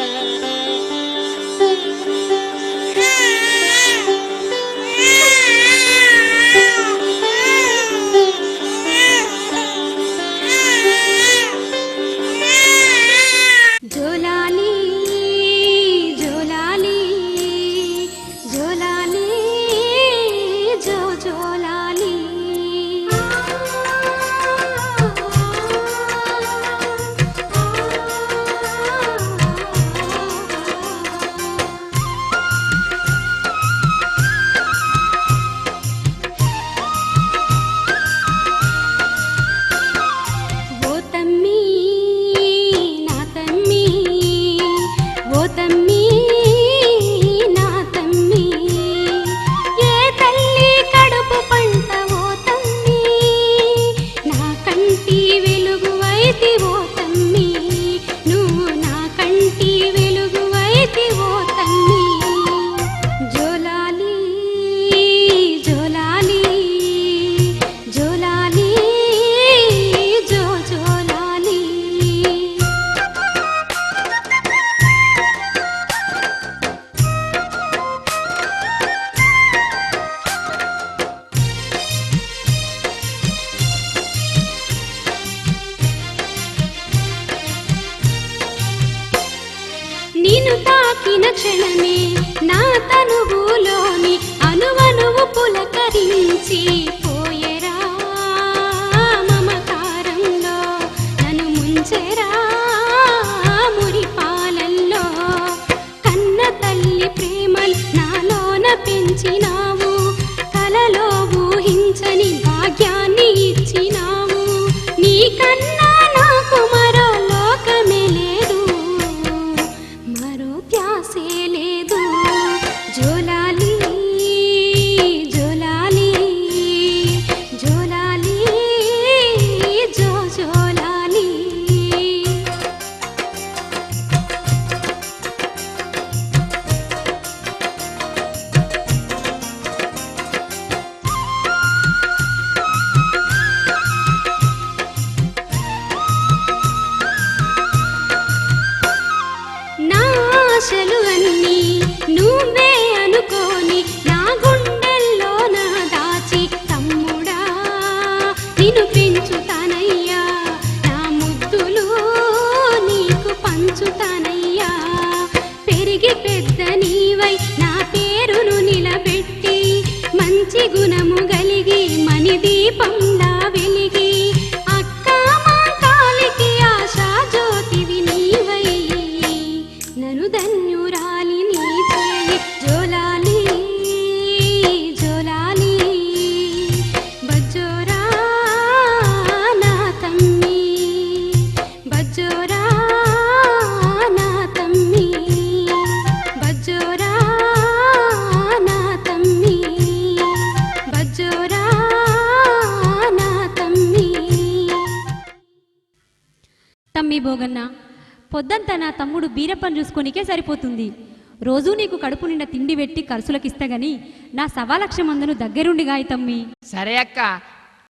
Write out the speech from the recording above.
Yeah. నిన్ను తాకిన క్షణమే నా తనువులోని అనువనువు పులకరించి పోయెరా మమకారంలో నన్ను ముంచెరా మురిపాలల్లో కన్న తల్లి ప్రేమలు నాలోన పెంచినావు కలలో ఊహించని భాగ్యాన్ని ఇచ్చినావు. నీకన్నా నాకు ఆశలు అన్నీ నువ్వే అనుకోని నా గుండెల్లో నా దాచి తమ్ముడా నిన్ను పెంచుతానయ్యా. నా ముద్దులు నీకు పంచుతానయ్యా. పెరిగి పెద్ద నీవై నా పేరును నిలబెట్టి మంచి గుణం మీ భోగన్న? పొద్దంతా నా తమ్ముడు బీరప్పని చూసుకోనికే సరిపోతుంది. రోజూ నీకు కడుపు నిండా తిండి పెట్టి ఖర్చులకిస్తా గాని నా సవాలక్ష మందును దగ్గరుండి గాయతమ్మి సరే అక్క